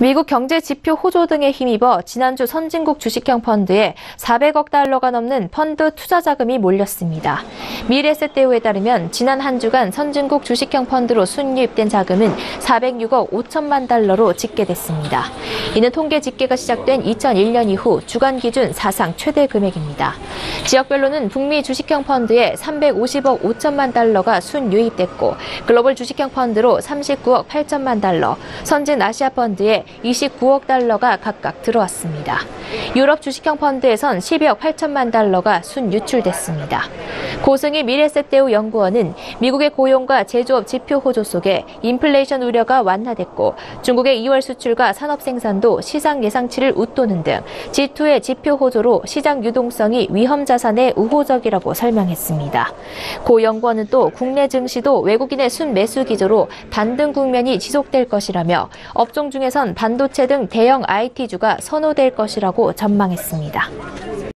미국 경제 지표 호조 등에 힘입어 지난주 선진국 주식형 펀드에 400억 달러가 넘는 펀드 투자 자금이 몰렸습니다. 미래세대우에 따르면 지난 한 주간 선진국 주식형 펀드로 순유입된 자금은 406억 5천만 달러로 집계됐습니다. 이는 통계 집계가 시작된 2001년 이후 주간 기준 사상 최대 금액입니다. 지역별로는 북미 주식형 펀드에 350억 5천만 달러가 순유입됐고 글로벌 주식형 펀드로 39억 8천만 달러, 선진 아시아 펀드에 29억 달러가 각각 들어왔습니다. 유럽 주식형 펀드에선 12억 8천만 달러가 순유출됐습니다. 고승희 미래세대우 연구원은 미국의 고용과 제조업 지표 호조 속에 인플레이션 우려가 완화됐고 중국의 2월 수출과 산업 생산도 시장 예상치를 웃도는 등 G2의 지표 호조로 시장 유동성이 위험 자 산에 우호적이라고 설명했습니다. 고 연구원은 또 국내 증시도 외국인의 순매수 기조로 반등 국면이 지속될 것이라며 업종 중에선 반도체 등 대형 IT주가 선호될 것이라고 전망했습니다.